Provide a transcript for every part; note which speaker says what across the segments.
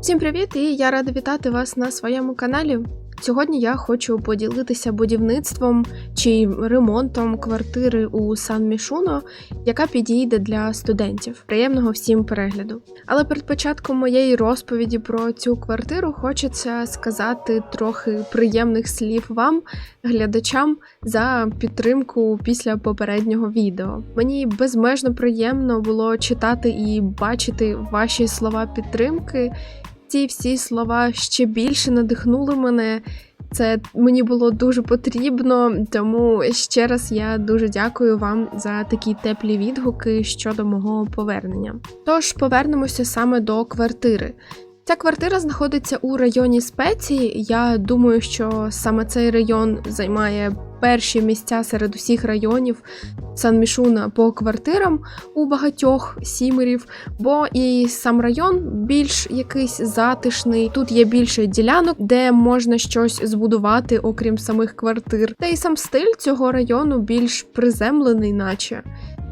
Speaker 1: Всім привіт! І я рада вітати вас на своєму каналі. Сьогодні я хочу поділитися будівництвом чи ремонтом квартири у Сан Мішуно, яка підійде для студентів. Приємного всім перегляду. Але перед початком моєї розповіді про цю квартиру хочеться сказати трохи приємних слів вам, глядачам, за підтримку після попереднього відео. Мені безмежно приємно було читати і бачити ваші слова підтримки. Ці всі слова ще більше надихнули мене. Це мені було дуже потрібно, тому ще раз я дуже дякую вам за такі теплі відгуки щодо мого повернення. Тож повернемося саме до квартири. Ця квартира знаходиться у районі спеції. Я думаю, що саме цей район займає перші місця серед усіх районів Сан-Мішуна по квартирам у багатьох сімерів, бо і сам район більш якийсь затишний. Тут є більше ділянок, де можна щось збудувати, окрім самих квартир. Та й сам стиль цього району більш приземлений, наче.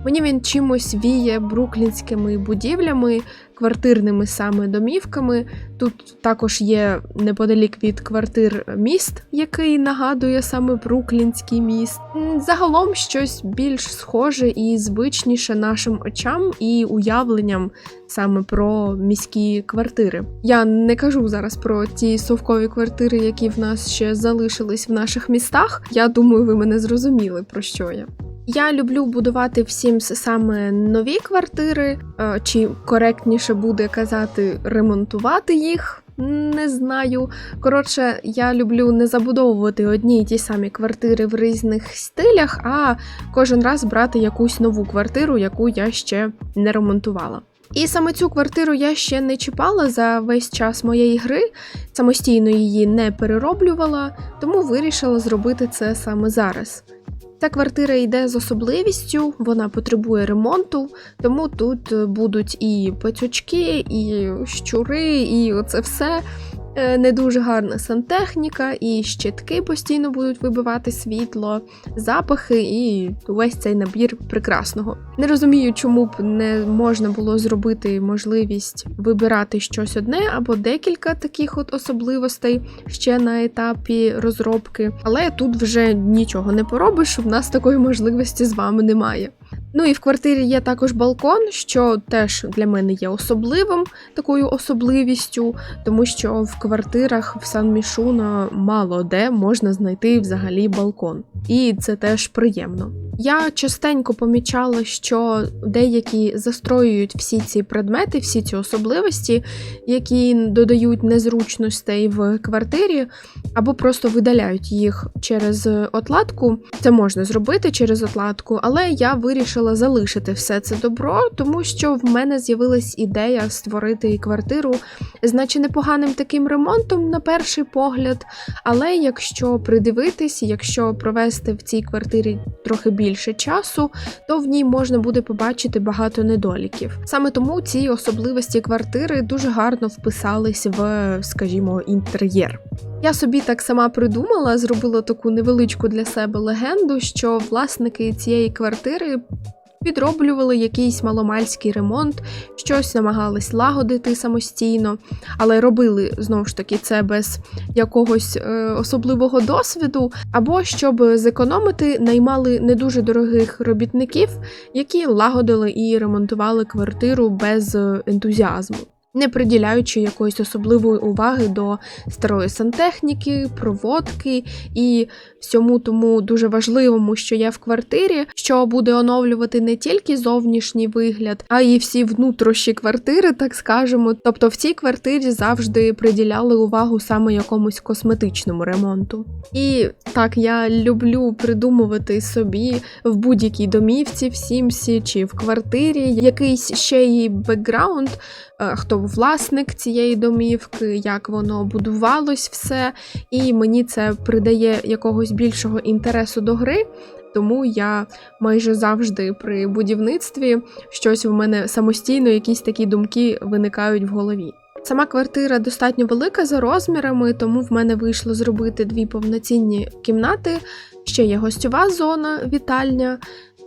Speaker 1: Мені він чимось віє бруклінськими будівлями, квартирними саме домівками. Тут також є неподалік від квартир міст, який нагадує саме Бруклінський міст. Загалом щось більш схоже і звичніше нашим очам і уявленням саме про міські квартири. Я не кажу зараз про ті совкові квартири, які в нас ще залишились в наших містах. Я думаю, ви мене зрозуміли про що я. Я люблю будувати всім саме нові квартири, е, чи коректніше буде казати ремонтувати їх. Не знаю. Коротше, я люблю не забудовувати одні й ті самі квартири в різних стилях, а кожен раз брати якусь нову квартиру, яку я ще не ремонтувала. І саме цю квартиру я ще не чіпала за весь час моєї гри, самостійно її не перероблювала, тому вирішила зробити це саме зараз. Ця квартира йде з особливістю, вона потребує ремонту, тому тут е, будуть і пацючки, і щури, і оце все. Е, Не дуже гарна сантехніка, і щитки постійно будуть вибивати світло, запахи і увесь цей набір прекрасного. Не розумію, чому б не можна було зробити можливість вибирати щось одне або декілька таких от особливостей ще на етапі розробки, але тут вже нічого не поробиш. В нас такої можливості з вами немає. Ну і в квартирі є також балкон, що теж для мене є особливим такою особливістю, тому що в квартирах в Сан Мішуна мало де можна знайти взагалі балкон, і це теж приємно. Я частенько помічала, що деякі застроюють всі ці предмети, всі ці особливості, які додають незручностей в квартирі, або просто видаляють їх через отладку. Це можна зробити через отладку, але я вирішила залишити все це добро, тому що в мене з'явилась ідея створити квартиру з наче непоганим таким ремонтом на перший погляд. Але якщо придивитись, якщо провести в цій квартирі трохи більше часу, то в ній можна буде побачити багато недоліків. Саме тому ці особливості квартири дуже гарно вписались в, скажімо, інтер'єр. Я собі так сама придумала, зробила таку невеличку для себе легенду, що власники цієї квартири. Підроблювали якийсь маломальський ремонт, щось намагались лагодити самостійно, але робили знову ж таки це без якогось е, особливого досвіду, або щоб зекономити, наймали не дуже дорогих робітників, які лагодили і ремонтували квартиру без ентузіазму. Не приділяючи якоїсь особливої уваги до старої сантехніки, проводки і всьому тому дуже важливому, що є в квартирі, що буде оновлювати не тільки зовнішній вигляд, а й всі внутрішні квартири, так скажемо. Тобто в цій квартирі завжди приділяли увагу саме якомусь косметичному ремонту. І так я люблю придумувати собі в будь-якій домівці, в сімсі чи в квартирі якийсь ще й бекграунд. е, Хто власник цієї домівки, як воно будувалось все, і мені це придає якогось більшого інтересу до гри. Тому я майже завжди при будівництві щось в мене самостійно, якісь такі думки виникають в голові. Сама квартира достатньо велика за розмірами, тому в мене вийшло зробити дві повноцінні кімнати. Ще є гостьова зона, вітальня.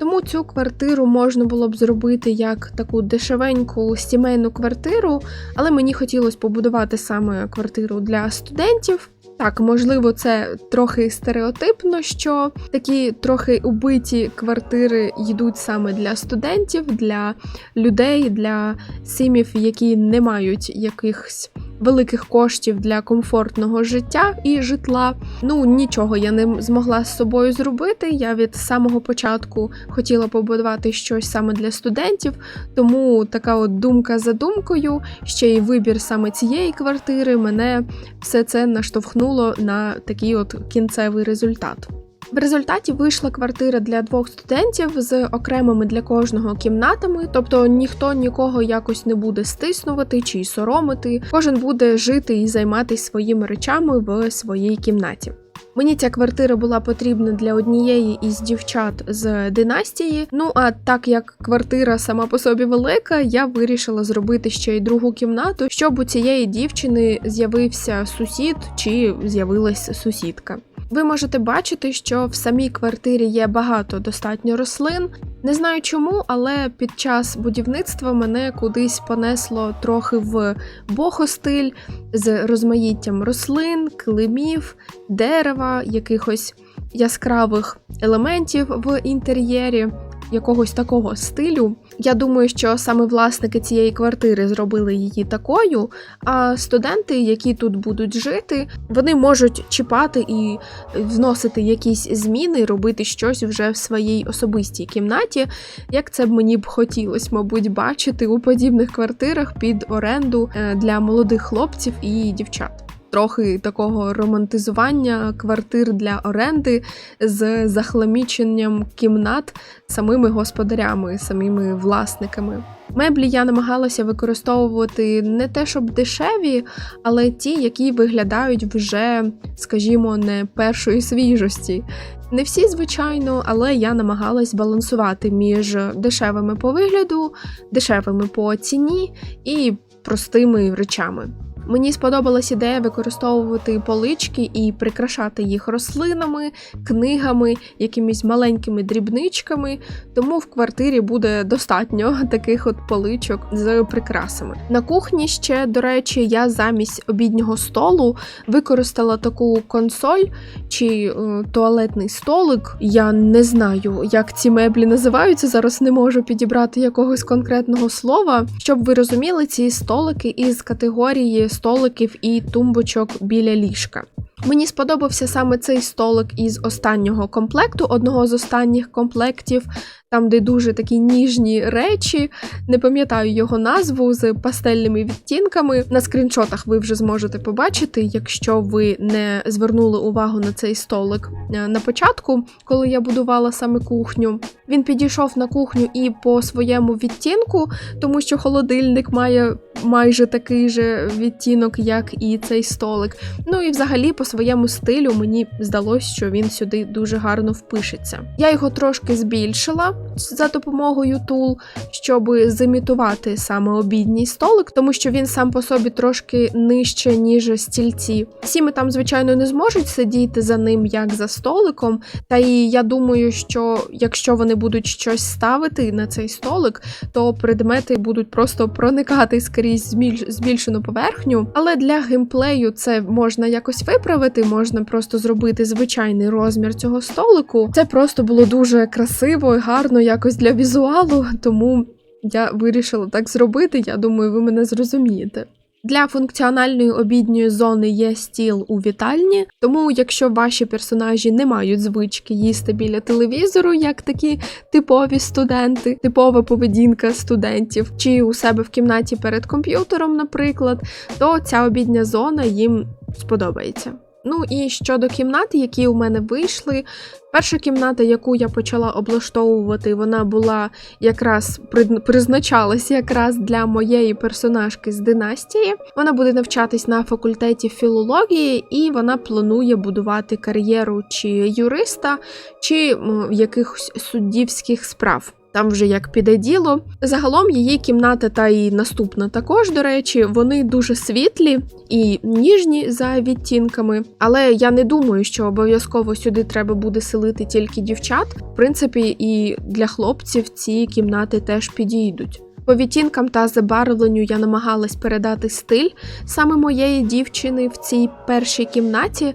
Speaker 1: Тому цю квартиру можна було б зробити як таку дешевеньку сімейну квартиру, але мені хотілося побудувати саме квартиру для студентів. Так, можливо, це трохи стереотипно, що такі трохи убиті квартири йдуть саме для студентів, для людей, для сім'їв, які не мають якихось великих коштів для комфортного життя і житла. Ну нічого я не змогла з собою зробити. Я від самого початку хотіла побудувати щось саме для студентів, тому така от думка за думкою, ще й вибір саме цієї квартири, мене все це наштовхнуло на такий от кінцевий результат. В результаті вийшла квартира для двох студентів з окремими для кожного кімнатами, тобто ніхто нікого якось не буде стиснувати чи соромити. Кожен буде жити і займатися своїми речами в своїй кімнаті. Мені ця квартира була потрібна для однієї із дівчат з династії. Ну а так як квартира сама по собі велика, я вирішила зробити ще й другу кімнату, щоб у цієї дівчини з'явився сусід чи з'явилась сусідка. Ви можете бачити, що в самій квартирі є багато достатньо рослин. Не знаю чому, але під час будівництва мене кудись понесло трохи в бохостиль з розмаїттям рослин, килимів, дерева, якихось яскравих елементів в інтер'єрі якогось такого стилю. Я думаю, що саме власники цієї квартири зробили її такою. А студенти, які тут будуть жити, вони можуть чіпати і вносити якісь зміни, робити щось вже в своїй особистій кімнаті, як це б мені б хотілося, мабуть, бачити у подібних квартирах під оренду е, для молодих хлопців і дівчат трохи такого романтизування квартир для оренди з захламіченням кімнат самими господарями, самими власниками. Меблі я намагалася використовувати не те, щоб дешеві, але ті, які виглядають вже, скажімо, не першої свіжості. Не всі, звичайно, але я намагалась балансувати між дешевими по вигляду, дешевими по ціні і простими речами. Мені сподобалась ідея використовувати полички і прикрашати їх рослинами, книгами, якимись маленькими дрібничками, тому в квартирі буде достатньо таких от поличок з прикрасами. На кухні ще, до речі, я замість обіднього столу використала таку консоль чи е, туалетний столик. Я не знаю, як ці меблі називаються. Зараз не можу підібрати якогось конкретного слова. Щоб ви розуміли, ці столики із категорії столиків і тумбочок біля ліжка. Мені сподобався саме цей столик із останнього комплекту, одного з останніх комплектів там, де дуже такі ніжні речі. Не пам'ятаю його назву з пастельними відтінками. На скріншотах ви вже зможете побачити, якщо ви не звернули увагу на цей столик е, на початку, коли я будувала саме кухню. Він підійшов на кухню і по своєму відтінку, тому що холодильник має майже такий же відтінок, як і цей столик. Ну і взагалі, по своєму стилю, мені здалося, що він сюди дуже гарно впишеться. Я його трошки збільшила за допомогою тул, щоб зимітувати саме обідній столик, тому що він сам по собі трошки нижче, ніж стільці. Всі ми там, звичайно, не зможуть сидіти за ним як за столиком. Та і я думаю, що якщо вони будуть щось ставити на цей столик, то предмети будуть просто проникати скрізь збільшену поверхню. Але для геймплею це можна якось виправити, можна просто зробити звичайний розмір цього столику. Це просто було дуже красиво і гарно якось для візуалу, тому я вирішила так зробити. Я думаю, ви мене зрозумієте. Для функціональної обідньої зони є стіл у вітальні, тому якщо ваші персонажі не мають звички їсти біля телевізору, як такі типові студенти, типова поведінка студентів, чи у себе в кімнаті перед комп'ютером, наприклад, то ця обідня зона їм сподобається. Ну і щодо кімнат, які у мене вийшли. Перша кімната, яку я почала облаштовувати, вона була якраз призначалась якраз для моєї персонажки з династії. Вона буде навчатись на факультеті філології, і вона планує будувати кар'єру чи юриста, чи якихось суддівських справ. Там вже як піде діло. Загалом її кімната та і наступна також, до речі, вони дуже світлі і ніжні за відтінками. Але я не думаю, що обов'язково сюди треба буде селити тільки дівчат. В принципі, і для хлопців ці кімнати теж підійдуть. По відтінкам та забарвленню я намагалась передати стиль саме моєї дівчини в цій першій кімнаті.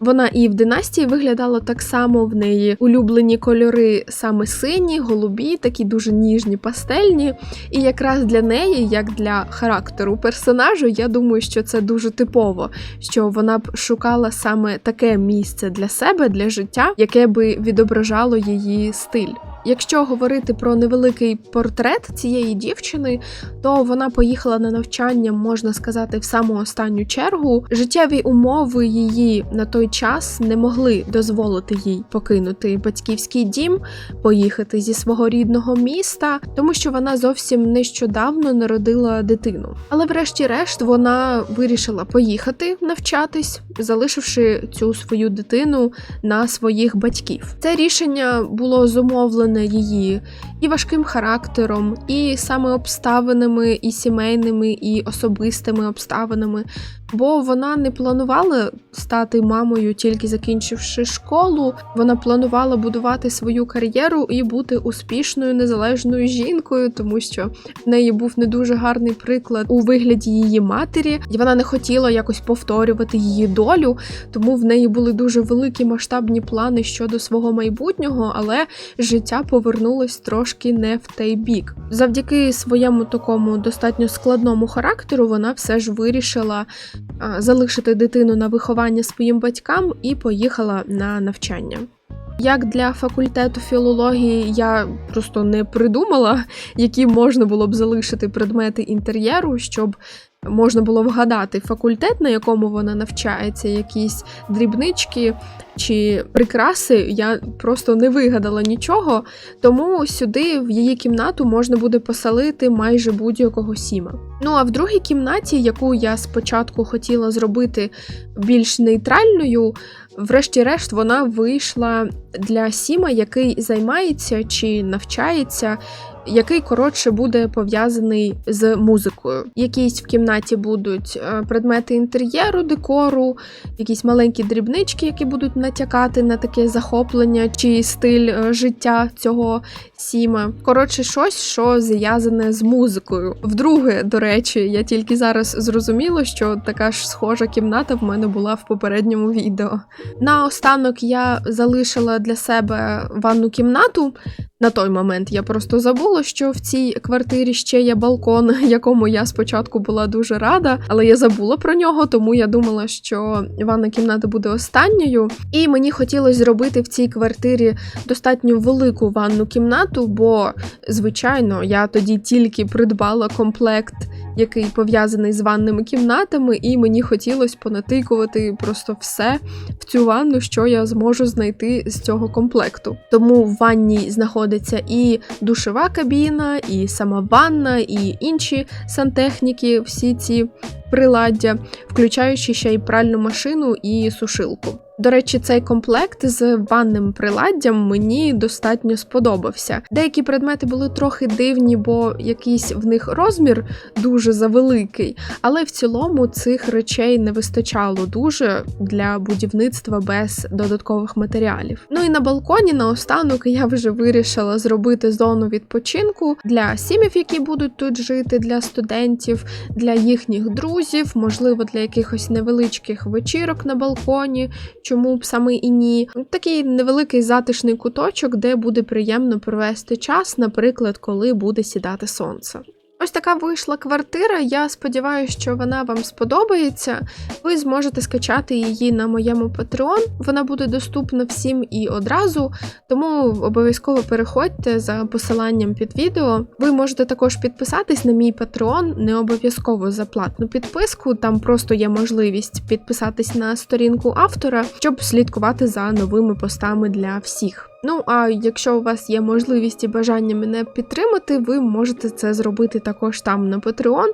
Speaker 1: Вона і в династії виглядала так само. В неї улюблені кольори саме сині, голубі, такі дуже ніжні, пастельні. І якраз для неї, як для характеру персонажу, я думаю, що це дуже типово, що вона б шукала саме таке місце для себе, для життя, яке би відображало її стиль. Якщо говорити про невеликий портрет цієї дівчини, то вона поїхала на навчання, можна сказати, в саму останню чергу. Життєві умови її на той час не могли дозволити їй покинути батьківський дім, поїхати зі свого рідного міста, тому що вона зовсім нещодавно народила дитину. Але, врешті-решт, вона вирішила поїхати навчатись, залишивши цю свою дитину на своїх батьків. Це рішення було зумовлене її і важким характером, і саме обставинами, і сімейними, і особистими обставинами. Бо вона не планувала стати мамою, тільки закінчивши школу. Вона планувала будувати свою кар'єру і бути успішною незалежною жінкою, тому що в неї був не дуже гарний приклад у вигляді її матері, і вона не хотіла якось повторювати її долю, тому в неї були дуже великі масштабні плани щодо свого майбутнього, але життя повернулось трошки не в той бік. Завдяки своєму такому достатньо складному характеру, вона все ж вирішила залишити дитину на виховання своїм батькам і поїхала на навчання. Як для факультету філології я просто не придумала, які можна було б залишити предмети інтер'єру, щоб можна було вгадати факультет, на якому вона навчається, якісь дрібнички чи прикраси. Я просто не вигадала нічого, тому сюди в її кімнату можна буде поселити майже будь-якого сіма. Ну а в другій кімнаті, яку я спочатку хотіла зробити більш нейтральною, врешті-решт вона вийшла для Сіма, який займається чи навчається який коротше буде пов'язаний з музикою. Якісь в кімнаті будуть е, предмети інтер'єру, декору, якісь маленькі дрібнички, які будуть натякати на таке захоплення чи стиль е, життя цього сіма. Коротше, щось, що зв'язане з музикою. Вдруге, до речі, я тільки зараз зрозуміла, що така ж схожа кімната в мене була в попередньому відео. Наостанок я залишила для себе ванну кімнату. На той момент я просто забула, що в цій квартирі ще є балкон, якому я спочатку була дуже рада, але я забула про нього, тому я думала, що ванна кімната буде останньою. І мені хотілося зробити в цій квартирі достатньо велику ванну кімнату, бо, звичайно, я тоді тільки придбала комплект який пов'язаний з ванними кімнатами, і мені хотілося понатикувати просто все в цю ванну, що я зможу знайти з цього комплекту. Тому в ванні знаходиться і душова кабіна, і сама ванна, і інші сантехніки, всі ці приладдя, включаючи ще й пральну машину і сушилку. До речі, цей комплект з ванним приладдям мені достатньо сподобався. Деякі предмети були трохи дивні, бо якийсь в них розмір дуже завеликий, але в цілому цих речей не вистачало дуже для будівництва без додаткових матеріалів. Ну і на балконі наостанок я вже вирішила зробити зону відпочинку для сім'їв, які будуть тут жити, для студентів, для їхніх друзів, можливо, для якихось невеличких вечірок на балконі чому б саме і ні. Такий невеликий затишний куточок, де буде приємно провести час, наприклад, коли буде сідати сонце. Ось така вийшла квартира. Я сподіваюся, що вона вам сподобається. Ви зможете скачати її на моєму Patreon. Вона буде доступна всім і одразу, тому обов'язково переходьте за посиланням під відео. Ви можете також підписатись на мій Patreon, не обов'язково за платну підписку. Там просто є можливість підписатись на сторінку автора, щоб слідкувати за новими постами для всіх. Ну, а якщо у вас є можливість і бажання мене підтримати, ви можете це зробити також там на Patreon.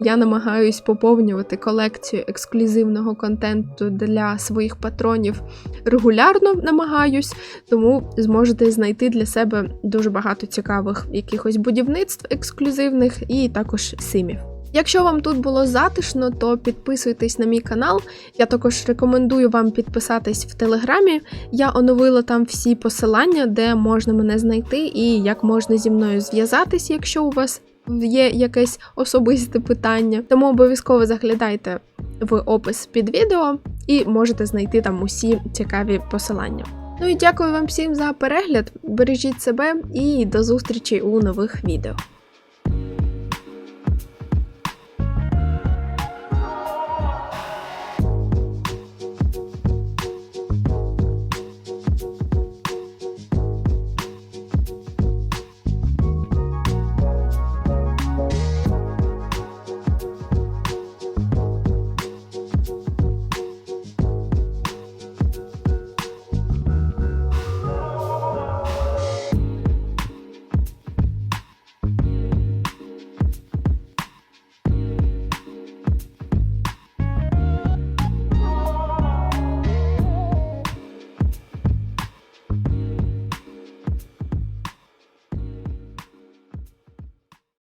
Speaker 1: Я намагаюсь поповнювати колекцію ексклюзивного контенту для своїх патронів регулярно намагаюсь, тому зможете знайти для себе дуже багато цікавих якихось будівництв ексклюзивних і також симів. Якщо вам тут було затишно, то підписуйтесь на мій канал. Я також рекомендую вам підписатись в телеграмі. Я оновила там всі посилання, де можна мене знайти і як можна зі мною зв'язатись, якщо у вас є якесь особисте питання. Тому обов'язково заглядайте в опис під відео і можете знайти там усі цікаві посилання. Ну і дякую вам всім за перегляд. Бережіть себе і до зустрічі у нових відео.